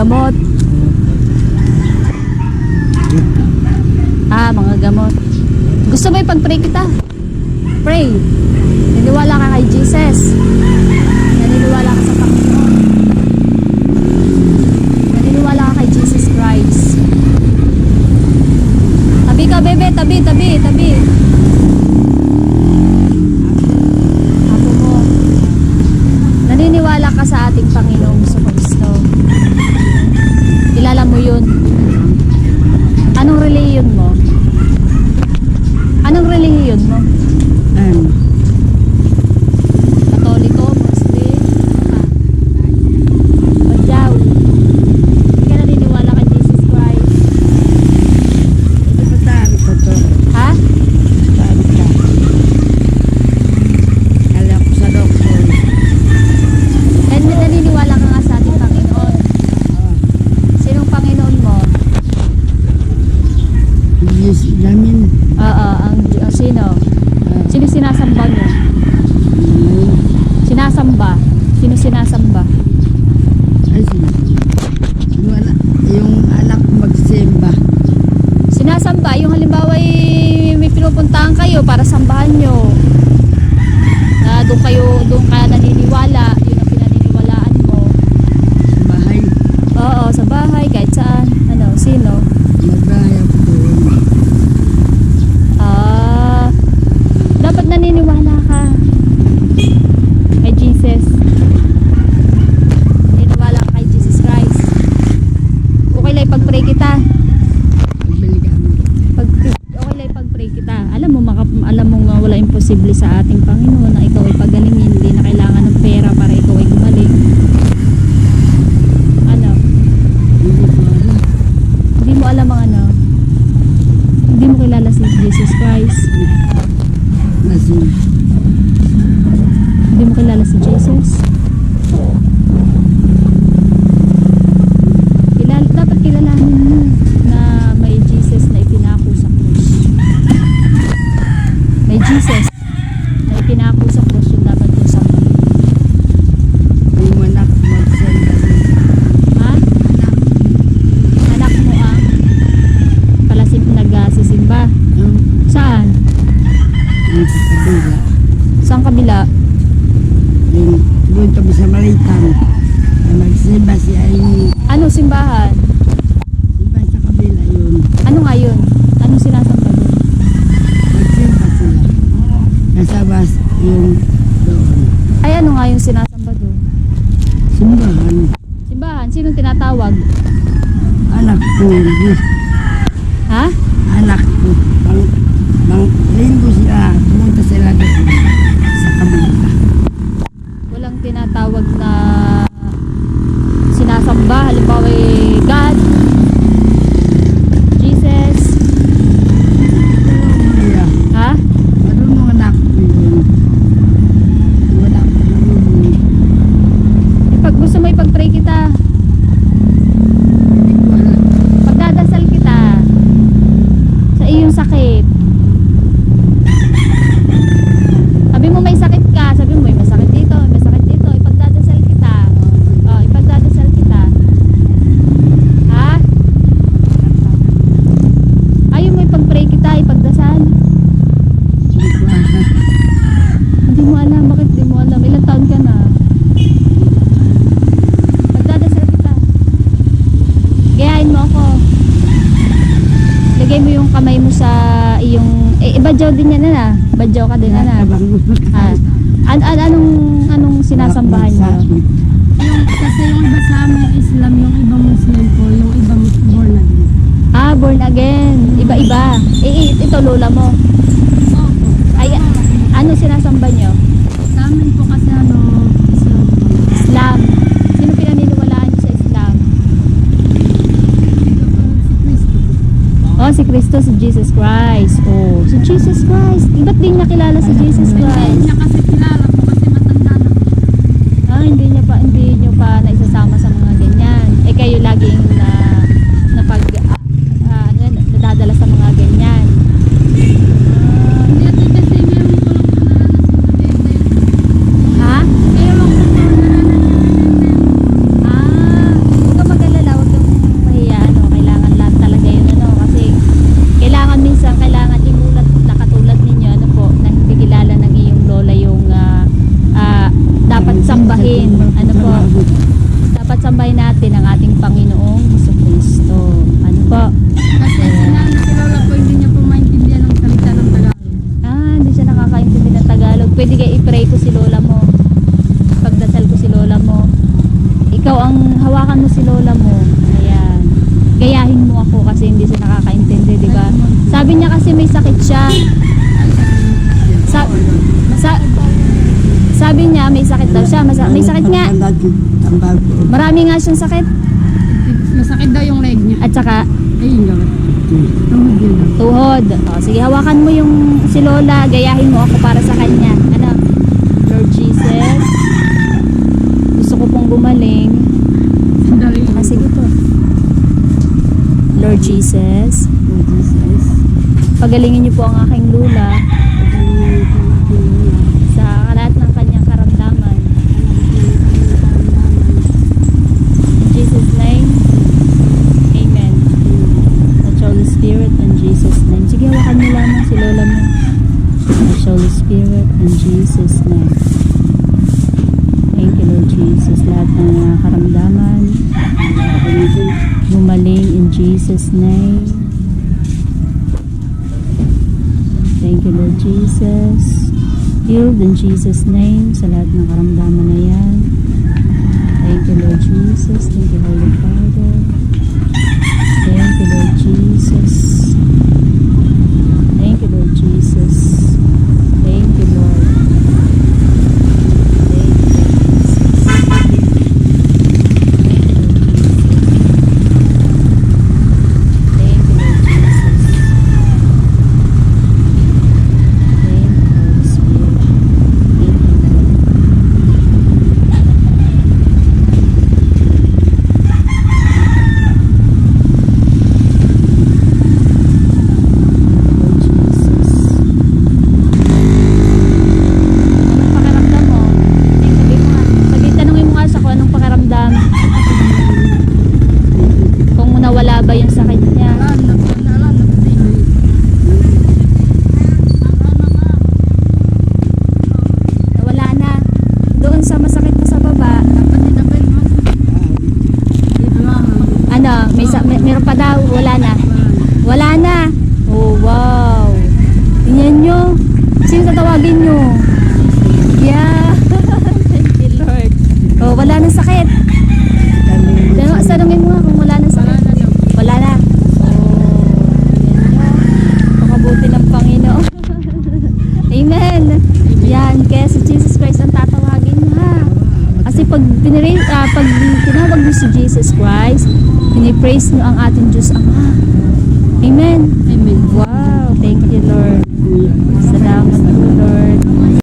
gamot. Ah, mga gamot. Gusto mo ipag-pray kita? Pray. Naniwala ka kay Jesus. Naniniwala ka sa Panginoon. Naniniwala ka kay Jesus Christ. Tabi ka, bebe. Tabi, tabi, tabi. Apo mo. Naniniwala ka sa ating Panginoong Kristo. Kilala mo yun. Anong reliyon mo? Anong reliyon mo? Ano? Katoliko, Muslim, ah, Badyaw. Hindi ka naniniwala kay Jesus Christ. Ito pa tayo ko to. Ha? Sabi ka. Kala ko sa doktor. And naniniwala ka nga sa ating Panginoon. Ah, Sinong Panginoon mo? Yes, namin. Oo, ang, ang sino? Ah, Sino sinasamba niyo? ano? Sinasamba. Sino sinasamba? Ay, sinasabi. Yung, anak, yung anak magsimba. Sinasamba, yung halimbawa ay may pinupuntahan kayo para sambahan nyo. Na doon kayo, doon ka naniniwala, yun ang pinaniniwalaan mo. Sa bahay. Oo, sa bahay, kahit saan. Ano, sino? Magbahay ako doon. Ah, dapat naniniwala ka kay Jesus. Naniniwala ka kay Jesus Christ. Okay lang ipag-pray kita. Pag, okay lang ipag-pray kita. Alam mo, maka, alam mo nga wala imposible sa ating Panginoon na ikaw ay pagalingin. Hindi na kailangan ng pera para ikaw ay gumaling. Ano? Hindi mo alam ang ano? Hindi mo kilala si Jesus Christ. Nasin. Hindi mo kilala si Jesus. Kilala, dapat kilalanin mo na may Jesus na ipinako sa krus. Jesus na ipinako sa krus yung dapat yung sambahin. Yung anak ko magsimba. Ha? Anak mo ang palasim nagsisimba. Yung, Saan? sa kabila. Saan kabila? Yung doon kami sa Malitan. Na magsimba si Aini. Ano simbahan? Simba sa kabila yun. Ano nga yun? Kasama yung doon. Ay ano nga yung sinasamba doon? Simbahan. Simbahan? Sinong tinatawag? Anak ko. Ha? Anak ko. Bang, bang linggo sila. Pumunta sila doon. Sa kabila. Walang tinatawag na sinasamba. Halimbawa eh, God, Jesus, Kaya, ha? marunong anak ko yun. Yung anak ko marunong. Pag gusto mo ipag-pray kita, Hindi ko alam. pagdadasal kita sa iyong sakit. Sabi mo may sakit ka, sabi mo may masakit dito, may masakit dito, ipagdadasal kita. Oh, ipagdadasal kita. Ha? Ayaw mo ipag-pray kita, ipagdasal. Hindi ko alam. Hindi mo alam, bakit hindi mo alam? Ilang taon ka na? Pagdadasal kita. Gayahin mo ako. Lagay mo yung kamay mo sa iyong... Eh, ibadyaw din yan na. Badyaw ka din na. Ah, an an anong anong sinasambahan niyo? Yung, kasi yung iba sa amin Islam, yung iba Muslim po, yung iba born again. Ah, born again. Iba-iba. Eh, eh, ito lola mo. Opo. Ay, ano sinasamba niyo? Sa amin po kasi ano, Islam po. Islam. Sino pinaniniwalaan niyo sa Islam? Si Cristo po. Oh, si Kristo, si Jesus Christ. Oh, si Jesus Christ. Eh, Ba't di niya kilala si Jesus Christ? natin ang ating Panginoong Heso Kristo. Ano po? Kasi sinabi si Lola po, hindi niya po maintindihan ang salita ng Tagalog. Ah, hindi siya nakakaintindi ng Tagalog. Pwede kayo i-pray ko si Lola mo. Pagdasal ko si Lola mo. Ikaw ang hawakan mo si Lola mo. Ayan. Gayahin mo ako kasi hindi siya nakakaintindi, di ba? Sabi niya kasi may sakit siya. Sa, sa, sabi niya may sakit daw siya. Masa, may sakit nga. Marami nga siyang sakit. Masakit daw yung leg niya. At saka Ay, yung gawin. Tuhod yun daw. tuhod. O, sige, hawakan mo yung si Lola. Gayahin mo ako para sa kanya. Ano? Lord Jesus. Gusto ko pong gumaling. Sandali. Ah, sige po. Lord Jesus. Jesus. Pagalingin niyo po ang aking lula sa lahat ng kanyang karamdaman. In Jesus' name, Amen. Touch Holy Spirit in Jesus' name. Sige, hawakan niyo lamang si Lola mo. Touch Holy Spirit in Jesus' name. Thank you, Lord Jesus. Lahat ng mga karamdaman, gumaling in Jesus' name. Thank you, Lord Jesus. Healed in Jesus' name sa lahat ng karamdaman na yan. Thank you, Lord Jesus. Thank you, Holy Father. Thank you, Lord Jesus. Thank you, Lord Jesus. Thank you, Lord. Thank you, Lord Jesus. Thank you, Lord Jesus. Thank you, Holy Spirit. Thank you, Lord. Lord Jesus. Anong pakiramdam mo? Ay, sabi mo nga. Sabi, tanungin mo nga sa kung anong pakiramdam. Kung nawala ba yung sakit niya. Wala na. Doon sa masakit na sa baba, ano, may, sa, may meron pa daw, wala na. Wala na. Oh, wow. Tingnan nyo. Sino tatawagin nyo? Yeah. Thank you, Lord. Oh, wala na sakit. Tanong, tanongin mo nga kung wala na sakit. Wala na. Oh, yan nyo. Makabuti ng Panginoon. Amen. Yan, kaya si Jesus Christ ang tatawagin nyo ha. Kasi pag, pinire, ah, pag tinawag nyo si Jesus Christ, pinipraise nyo ang ating Diyos Ama. Amen. Amen. Wow, thank you Lord. Salamat Lord.